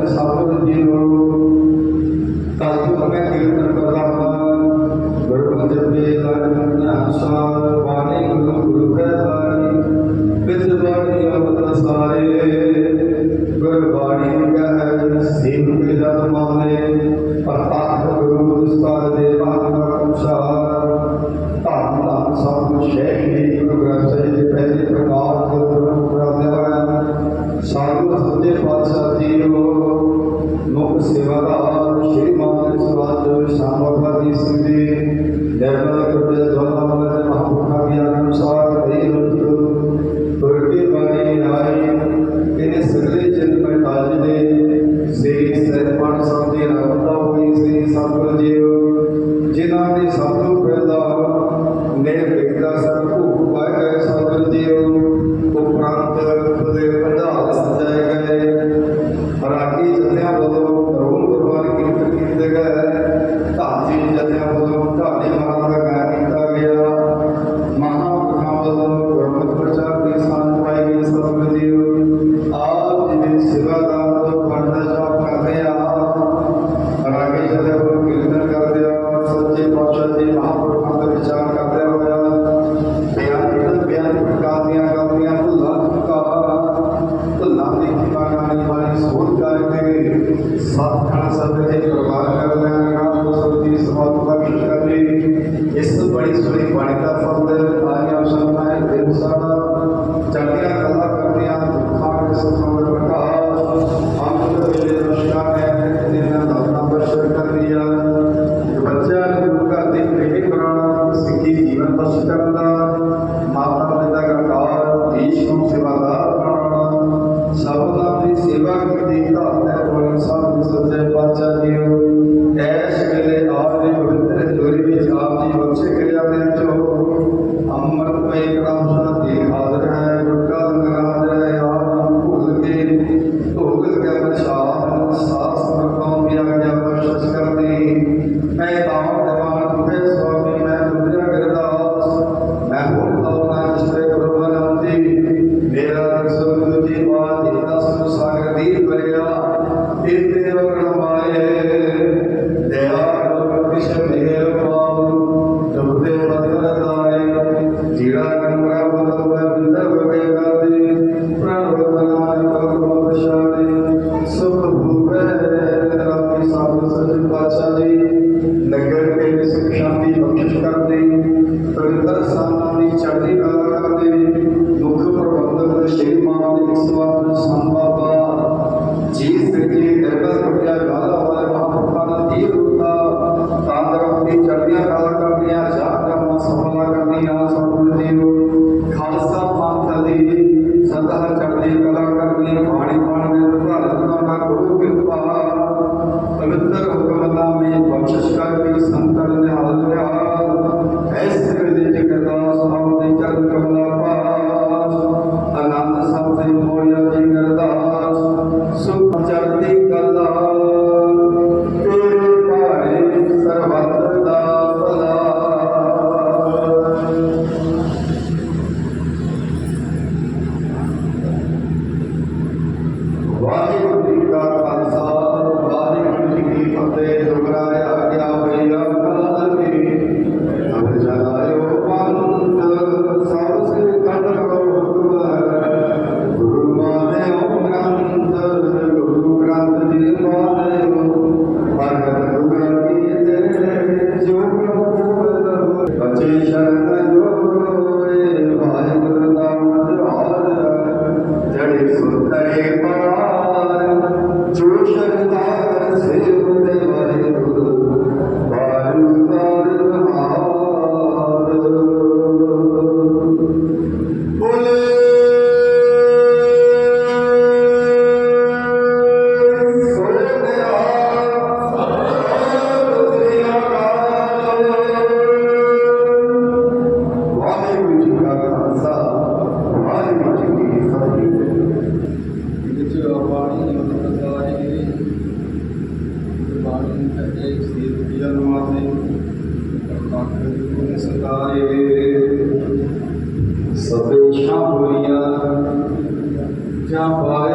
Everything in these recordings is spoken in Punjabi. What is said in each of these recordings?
ਦੇ ਤਹਿਤ ਬੜੀ ਸੁਣੀ ਬਾਣੀ তোমার ਜਾਂ ਪਾਇਆ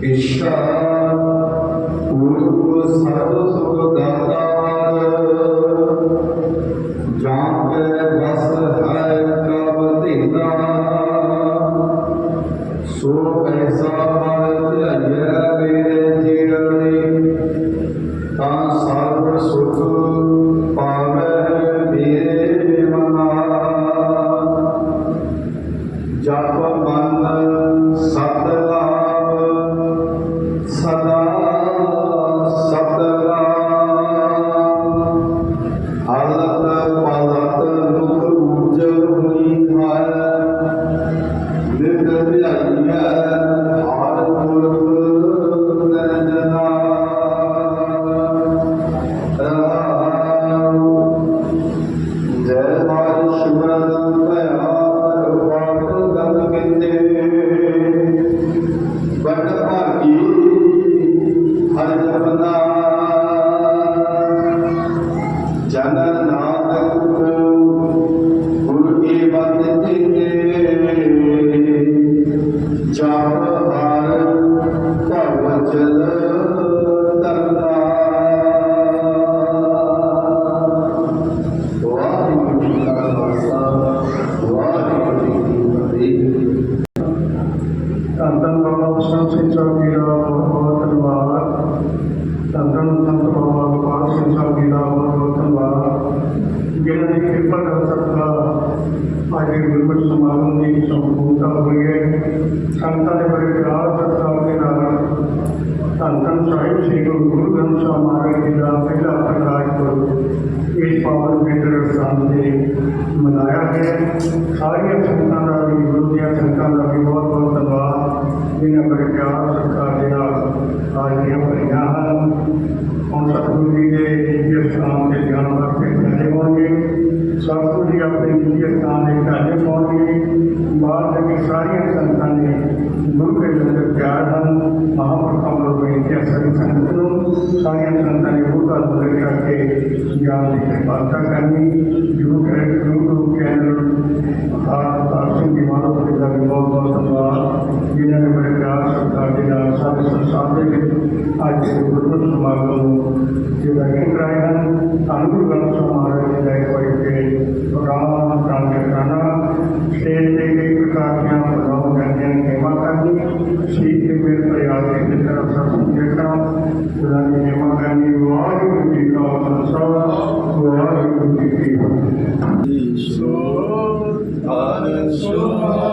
Krishna ਗੁਰਮਤਿ ਸਮਾਗਮ ਦੀ ਸੰਪੂਰਨਤਾ ਹੋਈ ਹੈ ਸੰਤਾਂ ਦੇ ਬੜੇ ਪਿਆਰ ਸਤਿਕਾਰ ਦੇ ਨਾਲ ਧੰਨ ਧੰਨ ਸਾਹਿਬ ਸ੍ਰੀ ਗੁਰੂ ਗੁਰੂ ਗ੍ਰੰਥ ਸਾਹਿਬ ਮਹਾਰਾਜ ਜੀ ਦਾ ਪਹਿਲਾ ਪ੍ਰਕਾਸ਼ ਪੁਰਬ ਇਸ ਪਾਵਨ ਕੇਂਦਰ ਸਥਾਨ ਤੇ ਮਨਾਇਆ ਹੈ ਸਾਰੀਆਂ ਸੰਗਤਾਂ ਦਾ ਵੀ ਗੁਰੂ ਦੀਆਂ ਸੰਗਤਾਂ ਦਾ ਵੀ ਬਹੁਤ ਬਹੁਤ ਧੰਨਵਾਦ ਜਿਨ੍ਹਾਂ ਬੜੇ ਪਿਆਰ ਸਤਿਕਾਰ ਦੇ ਨਾਲ ਅੱਜ ਦੀਆਂ ਭਰੀਆਂ ਹਨ ਬਾਅਦ ਦੇ ਸਾਰੀਆਂ ਸੰਗਤਾਂ ਨੇ ਗੁਰੂ ਕੇ ਲੰਗਰ ਪਿਆਰ ਹਨ, ਮਹਾਂਪੁਰਖਾਂ ਵੱਲੋਂ ਬੇਨਤੀ ਹੈ ਸਾਰੀ ਸੰਗਤ ਨੂੰ ਸਾਰੀਆਂ ਸੰਗਤਾਂ ਨੇ ਉਹ ਬਹੁਤਾ ਲੰਗਰ ਕਰਕੇ ਗਿਆਨ ਦੀ ਕਿਰਪਾਲਤਾ ਕਰਨੀ। ਗੁਰੂ ਕਰੇ ਗੁਰੂ ਗੁਰੂ ਚੈਨਲ, ਆਪ ਸਿੰਘ ਜੀ ਮਾਤਾ ਜੀ ਦਾ ਵੀ ਬਹੁਤ ਬਹੁਤ ਧੰਨਵਾਦ। ਜਿਨ੍ਹਾਂ ਨੇ ਬੜੇ ਪਿਆਰ ਸਰਕਾਰ ਦੇ ਨਾਲ ਸਾਡੇ ਸੰਸਾਰ ਦੇ ਵਿੱਚ ਅੱਜ ਦੇ ਸਮਾਗਮ ਨੂੰ ਜਿਹੜਾ ਕਿ ਕਰਾਏ ਹਨ। ਧੰਨ ਗੁਰੂ ਗ੍ਰੰਥ ਸਾਹਿਬ ਮਹਾਰਾਜ ਜੀ ਦਾ ਇੱਕ ਕੇ ਪ੍ਰੋਗਰਾਮ ਪ੍ਰਾਣ ਕਰਨਾ ਸਟੇਜ ਤੇ ਕਈ ਪ੍ਰਕਾਰ ਦੀਆਂ ਪ੍ਰੋਗਰਾਮ ਕਰਦੀਆਂ ਸੇਵਾ ਕਰਨੀ ਸ਼ਹੀਦ ਦੇ ਮੇਰ ਪ੍ਰਯਾਸ ਦੀ ਤਰਫ ਸਭ ਦੇਖਣਾ ਉਹਨਾਂ ਦੀ ਸੇਵਾ ਕਰਨੀ ਵਾਹਿਗੁਰੂ ਜੀ ਕਾ ਖਾਲਸਾ ਵਾਹਿਗੁਰੂ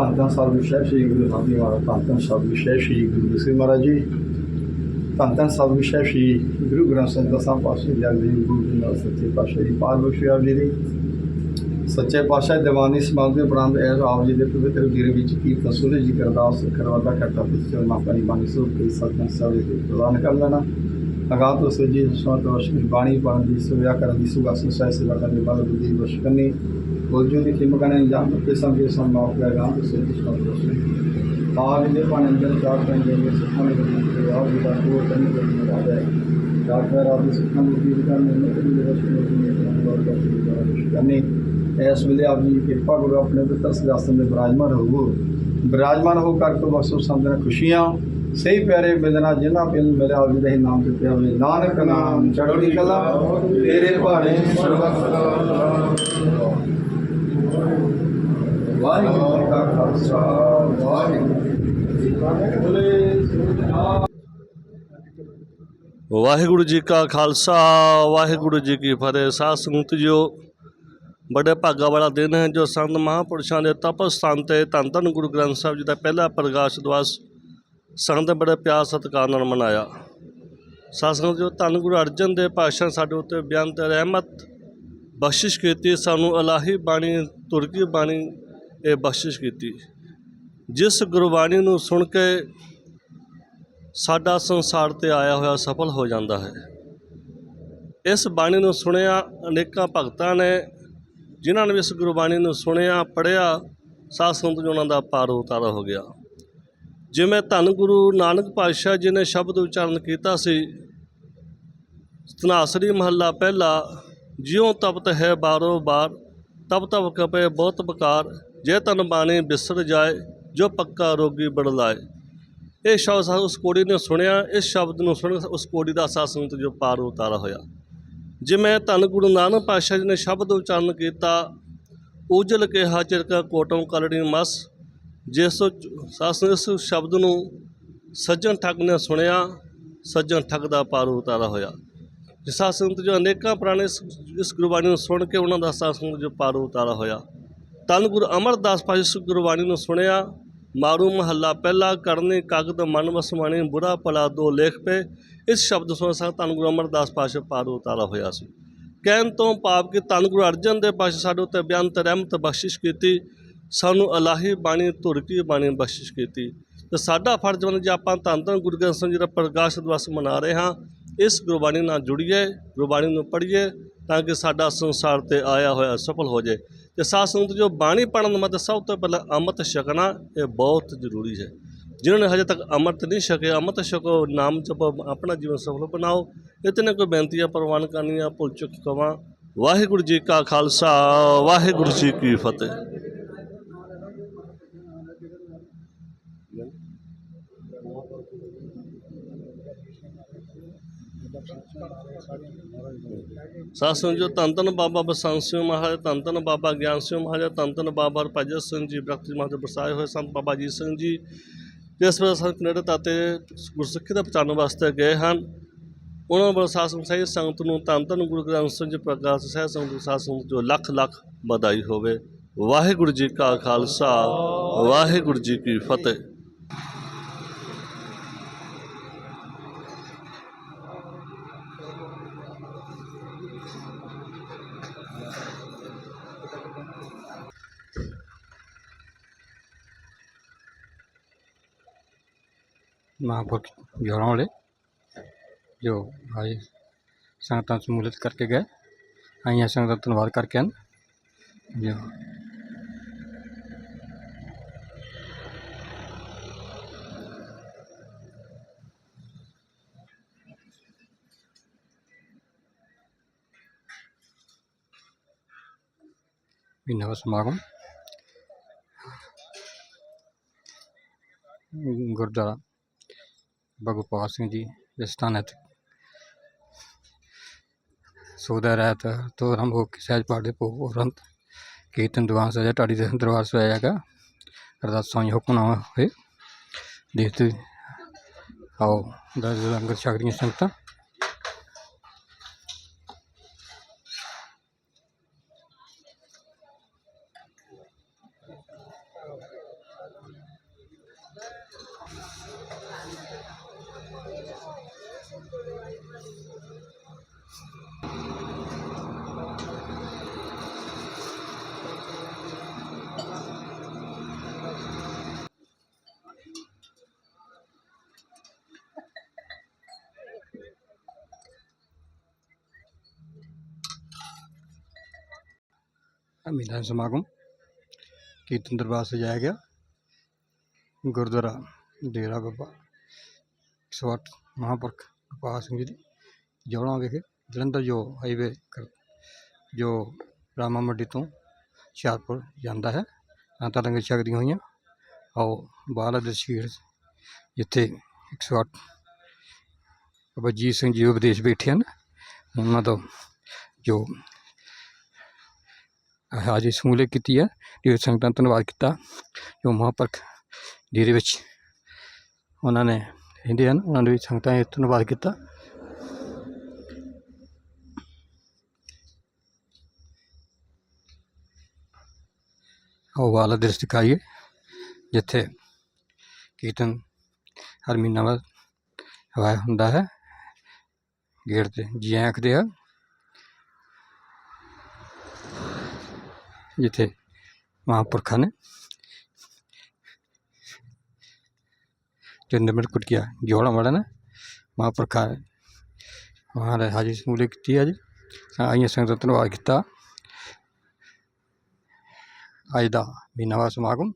ਧੰਨ ਧੰਨ ਸਾਹਿਬ ਵਿਸ਼ੇ ਸ਼੍ਰੀ ਗੁਰੂ ਨਾਨਕ ਮਹਾਰਾਜ ਧੰਨ ਧੰਨ ਸਾਹਿਬ ਵਿਸ਼ੇ ਸ਼੍ਰੀ ਗੁਰੂ ਗੋਬਿੰਦ ਮਹਾਰਾਜ ਜੀ ਧੰਨ ਧੰਨ ਸਾਹਿਬ ਵਿਸ਼ੇ ਸ਼੍ਰੀ ਗੁਰੂ ਗ੍ਰੰਥ ਸਾਹਿਬ ਦਸਾਂ ਪਾਤਸ਼ਾਹ ਜਗਦੀਪ ਗੁਰੂ ਜੀ ਨਾਲ ਸੱਚੇ ਪਾਤਸ਼ਾਹ ਜੀ ਪਾਤ ਬਖਸ਼ੀ ਆਪ ਜੀ ਦੀ ਸੱਚੇ ਪਾਤਸ਼ਾਹ ਦੀਵਾਨੀ ਸਮਾਗਮ ਦੇ ਉਪਰੰਤ ਇਹ ਆਪ ਜੀ ਦੇ ਪਵਿੱਤਰ ਵੀਰ ਵਿੱਚ ਕੀਰਤਨ ਸੁਲੇ ਜੀ ਕਰਦਾਸ ਕਰਵਾਦਾ ਕਰਤਾ ਪਿਛੇ ਮਾਪਣੀ ਬਾਣੀ ਸੋ ਕੇ ਸਤਨ ਸਾਰੇ ਦੇ ਪ੍ਰਦਾਨ ਕਰ ਲੈਣਾ ਅਗਾਹ ਤੋਂ ਸਜੀ ਸਵਾਤ ਰੋਸ਼ਨੀ ਬਾਣੀ ਪੜਨ ਦੀ ਸੇਵਾ ਕਰਨ ਦੀ ਸੁਗਾਸਨ ਸਹਿ ਸੇਵਾ ਕਰਨ ਦੀ ਬਲ ਬੁੱਧੀ ਬਖਸ਼ ਕਰਨੀ ਬੋਝੋ ਦੀ ਖਿਮ ਕਣੇ ਜਾਮ ਕੇ ਸੰਗੇ ਸੰਭਾਵ ਕੇ ਅਗਾਹ ਤੋਂ ਸਜੀ ਸਵਾਤ ਰੋਸ਼ਨੀ ਆਗ ਦੇ ਪਾਣੀ ਅੰਦਰ ਚਾਰ ਪੈਣ ਦੇ ਸੁਖਾਂ ਦੇ ਬੜੀ ਆਪ ਜੀ ਦਾ ਕੋਰ ਕਰਨ ਦੇ ਮਰਾਦਾ ਹੈ ਡਾਕਟਰ ਆਦਿ ਸੁਖਾਂ ਦੀ ਦੀ ਕਰਨ ਨੇ ਤੇ ਦੀ ਰੋਸ਼ਨੀ ਦੀ ਧੰਨਵਾਦ ਕਰਨੀ ਇਸ ਵੇਲੇ ਆਪ ਜੀ ਦੀ ਕਿਰਪਾ ਕਰੋ ਆਪਣੇ ਪਿੱਤਰ ਸਿਆਸਨ ਦੇ ਬਿਰਾਜਮਾਨ ਹੋਵੋ ਬਿਰਾਜਮਾਨ ਹੋ ਕਰਕੇ ਬਖਸ਼ੋ ਸੰਦਨ ਖੁਸ਼ੀਆਂ ਸਹੀ ਪਿਆਰੇ ਮਿਲਣਾ ਜਿਨ੍ਹਾਂ ਪਿੰਡ ਮੇਰੇ ਆਪ ਜੀ ਦੇ ਨਾਮ ਤੇ ਪਿਆ ਹੋਵੇ ਨਾਨਕ ਨਾਮ ਚੜ੍ਹਦੀ ਕਲਾ ਤੇਰੇ ਭਾਣੇ ਵਾਹਿਗੁਰੂ। ਜੀ ਕਾ ਖਾਲਸਾ ਵਾਹਿਗੁਰੂ ਜੀ ਕੀ ਫਤਿਹ ਬੋਲੇ ਸੋ ਵਾਹਿਗੁਰੂ ਜੀ ਕਾ ਖਾਲਸਾ, ਵਾਹਿਗੁਰੂ ਜੀ ਕੀ ਫਤਿਹ। ਸਾਧ ਸੰਗਤ ਜੀਓ, ਬੜੇ ਭਾਗਾ ਵਾਲਾ ਦਿਨ ਹੈ, ਜੋ ਸੰਤ ਮਹਾਂਪੁਰਸ਼ਾਂ ਦੇ ਤਪ ਸਥਾਨ ਤੇ ਧੰਨ ਧੰਨ ਗੁਰੂ ਗ੍ਰੰਥ ਸਾਹਿਬ ਜੀ ਦਾ ਪਹਿਲਾ ਪ੍ਰਕਾਸ਼ ਦਿਵਸ ਸੰਗਤ ਬੜੇ ਪਿਆਰ ਸਤਿਕਾਰ ਨਾਲ ਮਨਾਇਆ। ਸਾਧ ਸੰਗਤ ਜੋ ਧੰਨ ਗੁਰੂ ਅਰਜਨ ਦੇ ਪਾਤਸ਼ਾਹ ਸਾਡੇ ਉੱਤੇ ਬੇਅੰਤ ਰਹਿਮਤ ਬਖਸ਼ਿਸ਼ ਕੀਤੀ, ਸਾਨੂੰ ਅਲਾਹੀ ਬਾਣੀ, ਤੁਰਕੀ ਬਾਣੀ ਇਹ ਬਖਸ਼ਿਸ਼ ਕੀਤੀ। ਜਿਸ ਗੁਰਬਾਣੀ ਨੂੰ ਸੁਣ ਕੇ ਸਾਡਾ ਸੰਸਾਰ ਤੇ ਆਇਆ ਹੋਇਆ ਸਫਲ ਹੋ ਜਾਂਦਾ ਹੈ। ਇਸ ਬਾਣੀ ਨੂੰ ਸੁਣਿਆ ਅਨੇਕਾਂ ਭਗਤਾਂ ਨੇ, ਜਿਨ੍ਹਾਂ ਨੇ ਇਸ ਗੁਰਬਾਣੀ ਨੂੰ ਸੁਣਿਆ, ਪੜ੍ਹਿਆ, ਸਾਧ ਸੰਤ ਜੀ ਉਹਨਾਂ ਦਾ ਪਾਰ ਉਤਾਰਾ ਹੋ ਗਿਆ। ਜਿਵੇਂ ਧੰਨ ਗੁਰੂ ਨਾਨਕ ਪਾਤਸ਼ਾਹ ਜੀ ਨੇ ਸ਼ਬਦ ਉਚਾਰਨ ਕੀਤਾ ਸੀ ਤਨਾਸਰੀ ਮਹੱਲਾ ਪਹਿਲਾ ਜਿਉ ਤਪਤ ਹੈ ਬਾਰੋ ਬਾਰ ਤਬ ਤਬ ਕਪੇ ਬਹੁਤ ਬਕਾਰ ਜੇ ਤਨ ਬਾਣੀ ਬਿਸਰ ਜਾਏ, ਜੋ ਪੱਕਾ ਰੋਗੀ ਬੜਲਾਏ ਇਹ ਸ਼ਬਦ ਉਸ ਕੋੜੀ ਨੇ ਸੁਣਿਆ, ਇਸ ਸ਼ਬਦ ਨੂੰ ਸੁਣ ਉਸ ਕੋੜੀ ਦਾ ਸਾਧ ਸੰਗਤ ਜੋ ਪਾਰ ਉਤਾਰਾ ਹੋਇਆ। ਜਿਵੇਂ ਧੰਨ ਗੁਰੂ ਨਾਨਕ ਪਾਤਸ਼ਾਹ ਜੀ ਨੇ ਸ਼ਬਦ ਉਚਾਰਨ ਕੀਤਾ, ਉਜਲ ਕੇ ਹਾਜ਼ਰ ਕਾ ਕੋਟੋਂ ਕਲੜੀ ਮਸ, ਜਿਸ ਸਾਧ ਇਸ ਸ਼ਬਦ ਨੂੰ ਸੱਜਣ ਠੱਗ ਨੇ ਸੁਣਿਆ, ਸੱਜਣ ਠੱਗ ਦਾ ਪਾਰ ਉਤਾਰਾ ਹੋਇਆ। ਜਿਸ ਸਾਧ ਸੰਗਤ ਜੋ ਅਨੇਕਾਂ ਪੁਰਾਣੇ ਇਸ ਗੁਰਬਾਣੀ ਨੂੰ ਸੁਣ ਕੇ ਉਹਨਾਂ ਦਾ ਸਾਧ ਸੰਗਤ ਜੋ ਪਾਰ ਉਤਾਰਾ ਹੋਇਆ। ਧੰਨ ਗੁਰੂ ਅਮਰਦਾਸ ਪਾਤਸ਼ਾਹ ਇਸ ਗੁਰਬਾਣੀ ਨੂੰ ਸੁਣਿਆ, ਮਾਰੂ ਮਹੱਲਾ ਪਹਿਲਾ ਕਰਨੇ ਕਾਗਦ ਮਨ ਵਸਮਾਣੇ, ਬੁਰਾ ਭਲਾ ਦੋ ਲੇਖ ਪੇ। ਇਸ ਸ਼ਬਦ ਸੁਣ ਸੰਗ ਧੰਨ ਗੁਰੂ ਅਮਰਦਾਸ ਪਾਤਸ਼ਾਹ ਪਾਰ ਉਤਾਰਾ ਹੋਇਆ ਸੀ। ਕਹਿਣ ਤੋਂ ਭਾਵ ਕਿ ਧੰਨ ਗੁਰੂ ਅਰਜਨ ਦੇ ਪਾਤਸ਼ਾਹ ਸਾਡੇ ਉੱਤੇ ਬੇਅੰਤ ਰਹਿਮਤ ਬਖਸ਼ਿਸ਼ ਕੀਤੀ, ਸਾਨੂੰ ਅਲਾਹੀ ਬਾਣੀ ਧੁਰ ਕੀ ਬਾਣੀ ਬਖਸ਼ਿਸ਼ ਕੀਤੀ। ਤੇ ਸਾਡਾ ਫਰਜ਼ ਬਣ ਜੇ ਆਪਾਂ ਧੰਨ ਧੰਨ ਗੁਰੂ ਗ੍ਰੰਥ ਸਾਹਿਬ ਜੀ ਦਾ ਪ੍ਰਕਾਸ਼ ਦਿਵਸ ਮਨਾ ਰਹੇ ਹਾਂ ਇਸ ਗੁਰਬਾਣੀ ਨਾਲ ਜੁੜੀਏ, ਗੁਰਬਾਣੀ ਨੂੰ ਪੜ੍ਹੀਏ ਤਾਂ ਕਿ ਸਾਡਾ ਸੰਸਾਰ ਤੇ ਆਇਆ ਹੋਇਆ ਸਫਲ ਹੋ ਜਾਏ। ਤੇ ਸਾਧ ਸੰਗਤ ਜੋ ਬਾਣੀ ਪੜਨ ਮਤ ਸਭ ਤੋਂ ਪਹਿਲਾਂ ਅੰਮ੍ਰਿਤ ਛਕਣਾ ਇਹ ਬਹੁਤ ਜ਼ਰੂਰੀ ਹੈ। ਜਿਨ੍ਹਾਂ ਨੇ ਹਜੇ ਤੱਕ ਅੰਮ੍ਰਿਤ ਨਹੀਂ ਛਕੇ, ਅੰਮ੍ਰਿਤ ਛਕੋ, ਨਾਮ ਜਪੋ, ਆਪਣਾ ਜੀਵਨ ਸਫਲ ਬਣਾਓ। ਇਤਨੇ ਕੋਈ ਬੇਨਤੀਆਂ, ਪ੍ਰਵਾਨ ਕਰਨੀਆਂ, ਭੁੱਲ ਚੁੱਕ ਕਵਾਂ। ਵਾਹਿਗੁਰੂ ਜੀ ਕਾ ਖਾਲਸਾ, ਵਾਹਿਗੁਰੂ ਜੀ ਕੀ ਫਤਿਹ। ਸਾਧ ਸੰਗਤ ਜੋ। ਧੰਨ ਧੰਨ ਬਾਬਾ ਬਸੰਤ ਸਿੰਘ ਮਹਾਰਾਜ, ਧੰਨ ਧੰਨ ਬਾਬਾ ਗਿਆਨ ਸਿੰਘ ਮਹਾਰਾਜ, ਧੰਨ ਧੰਨ ਬਾਬਾ ਭਜਨ ਸਿੰਘ ਜੀ ਬ੍ਰਖਤ ਮਹਾਰਾਜ ਬਰਸਾਏ ਹੋਏ ਸੰਤ ਬਾਬਾ ਜੀ ਸਿੰਘ ਜੀ, ਜਿਸ ਵੇਲੇ ਸੰਤ ਕਨੇਡਾ ਤਾਤੇ ਗੁਰਸਿੱਖੀ ਦਾ ਪਹੁੰਚਾਉਣ ਵਾਸਤੇ ਗਏ ਹਨ, ਉਹਨਾਂ ਵੱਲੋਂ ਸਾਧ ਸੰਗਤ ਸਹਿਤ ਸੰਗਤ ਨੂੰ ਧੰਨ ਧੰਨ ਗੁਰੂ ਗ੍ਰੰਥ ਸਿੰਘ ਜੀ ਪ੍ਰਕਾਸ਼ ਸਹਿਤ ਸੰਗਤ ਸਾਧ ਸੰਗਤ ਜੋ ਲੱਖ ਲੱਖ ਵਧਾਈ ਹੋਵੇ। ਵਾਹਿਗੁਰੂ ਜੀ ਕਾ ਖਾਲਸਾ, ਵਾਹਿਗੁਰੂ ਜੀ ਕੀ ਫਤਿਹ। महापुरुष झोड़ौड़े जो भाई संगठन से सम्मिलित करके गए यहाँ संगठन धन्यवाद करके आन जो विनव समागम गुरुद्वारा ਗੁਰਦੁਆਰਾ ਭਗਵਾਨ ਸਿੰਘ जी इस स्थान है ਸੁਖਦਾ ਰਹਿਤ ਤੋਂ ਆਰੰਭ ਹੋ ਕੇ ਸਹਿਜ ਪਾਠ ਦੇ ਭੋਗ ਉਪਰੰਤ ਕੀਰਤਨ ਦੀਵਾਨ ਸਜਾ ਢਾਡੀ ਦੇ ਦਰਬਾਰ ਸਜਾਇਆ ਗਿਆ ਅਰਦਾਸਾਂ ਹੀ ਹੁਕਮ ਨਾ ਹੋਏ ਦੇਖਦੇ ਆਓ ਦਾ ਲੰਗਰ ਛਕ ਰਹੀਆਂ ਸੰਗਤਾਂ ਮਹੀਨਾ ਸਮਾਗਮ, ਕੀਰਤਨ ਦਰਬਾਰ ਸਜਾਇਆ ਗਿਆ। ਗੁਰਦੁਆਰਾ ਡੇਰਾ ਬਾਬਾ ਸਵਟ ਮਹਾਂਪੁਰਖ ਕਿਰਪਾਲ ਸਿੰਘ ਜੀ ਦੀ ਜੌਲਾਂ ਵਿਖੇ ਜਲੰਧਰ ਜੋ ਹਾਈਵੇ ਜੋ ਰਾਮਾ ਮੰਡੀ ਤੋਂ ਹੁਸ਼ਿਆਰਪੁਰ ਜਾਂਦਾ ਹੈ ਤਾਂ ਲੰਗਰ ਛਕਦੀਆਂ ਹੋਈਆਂ। ਆਓ ਬਾਹਰਲਾ ਦੇ ਸ਼ਹੀਦ ਜਿੱਥੇ 108 ਬਾਬਾ ਜੀਤ ਸਿੰਘ ਜੀ ਉਪਦੇਸ਼ ਬੈਠੇ ਹਨ, ਉਹਨਾਂ ਤੋਂ ਜੋ ਹਾਜੀ ਸਮੂਲੇ ਕੀਤੀ ਹੈ। ਢੇਰ ਸੰਗਤਾਂ ਦਾ ਧੰਨਵਾਦ ਕੀਤਾ। ਜੋ ਮਹਾਂਪੁਰਖ ਡੇਰੇ ਵਿੱਚ ਉਹਨਾਂ ਨੇ ਰਹਿੰਦੇ ਹਨ, ਉਹਨਾਂ ਨੇ ਵੀ ਸੰਗਤਾਂ ਦਾ ਧੰਨਵਾਦ ਕੀਤਾ। ਉਹ ਵਾਲਾ ਦ੍ਰਿਸ਼ ਦਿਖਾਈਏ, ਜਿੱਥੇ ਕੀਰਤਨ ਹਰ ਮਹੀਨਾ ਬਾਅਦ ਹਵਾਇਆ ਹੁੰਦਾ ਹੈ। ਗੇਟ ਤੇ ਜੀ ਆਇਆਂ ਆਖਦੇ ਆ। ਜਿੱਥੇ ਮਹਾਂਪੁਰਖਾਂ ਨੇ ਚੰਦਮੜ ਕੁਟਕਿਆ ਜੋੜਾ ਵਾਲਾ ਨਾ। ਮਹਾਂਪੁਰਖਾਂ ਨੇ ਮਹਾਰਾਜ ਹਾਜੀ ਸਮੂਲੇ ਕੀਤੀ ਅੱਜ। ਆਈਆਂ ਸੰਗਤਾਂ ਦਾ ਧੰਨਵਾਦ ਕੀਤਾ। ਅੱਜ ਦਾ ਮਹੀਨਾਵਾਰ ਸਮਾਗਮ,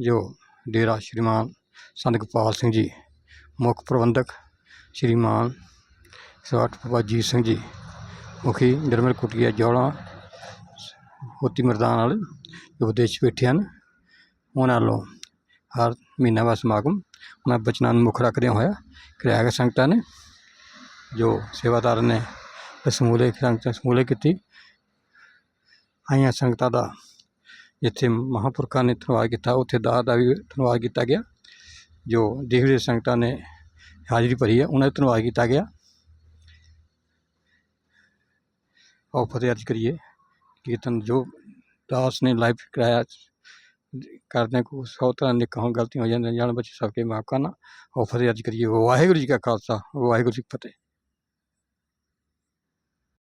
ਜੋ ਡੇਰਾ ਸ਼੍ਰੀਮਾਨ ਸੰਤ ਗੋਪਾਲ ਸਿੰਘ ਜੀ, ਮੁੱਖ ਪ੍ਰਬੰਧਕ ਸ਼੍ਰੀਮਾਨ ਸਵਾਟ ਬਾਬਾ ਜੀਤ ਸਿੰਘ ਜੀ, ਮੁਖੀ ਨਿਰਮਲ ਕੁਟੀਆ ਜੌਲਾ ਹੋਤੀ ਮਰਦਾਨ ਵਾਲੇ ਜੋ ਵਿਦੇਸ਼ ਬੈਠੇ ਹਨ, ਉਹਨਾਂ ਵੱਲੋਂ ਹਰ ਮਹੀਨਾਵਾਰ ਸਮਾਗਮ ਉਹਨਾਂ ਬਚਨਾਂ ਨੂੰ ਮੁੱਖ ਰੱਖਦਿਆਂ ਹੋਇਆ ਕਰਾਇਆ ਗਿਆ ਸੰਗਤਾਂ ਨੇ, ਜੋ ਸੇਵਾਦਾਰ ਨੇ ਸਮੂਲੇ ਸੰਗਤਾਂ ਸਮੂਲੇ ਕੀਤੀ। ਆਈਆਂ ਸੰਗਤਾਂ ਦਾ ਜਿੱਥੇ ਮਹਾਂਪੁਰਖਾਂ ਨੇ ਧੰਨਵਾਦ ਕੀਤਾ, ਉੱਥੇ ਦਾਸ ਦਾ ਵੀ ਧੰਨਵਾਦ ਕੀਤਾ ਗਿਆ, ਜੋ ਦੇਖਦੇ ਸੰਗਤਾਂ ਨੇ ਹਾਜ਼ਰੀ ਭਰੀ ਹੈ, ਉਹਨਾਂ ਦਾ ਧੰਨਵਾਦ ਕੀਤਾ ਗਿਆ। ਆਓ ਫਤਿਹ ਅਰਜ ਕਰੀਏ। ਕੀਰਤਨ ਜੋ ਦਾਸ ਨੇ ਲਾਈਵ ਕਰਾਇਆ ਕਰਦੇ ਕੋ ਸੌ ਤਰ੍ਹਾਂ ਦੀ ਕਹੋਂ ਗਲਤੀਆਂ ਹੋ ਜਾਂਦੀਆਂ ਜਾਣ ਬੱਚੇ ਸਭ ਕੇ ਮਾਫ ਕਰਨਾ। ਆਓ ਫਤਿਹ ਅਰਜ ਕਰੀਏ, ਵਾਹਿਗੁਰੂ ਜੀ ਕਾ ਖਾਲਸਾ, ਵਾਹਿਗੁਰੂ ਜੀ ਕੀ ਫਤਿਹ।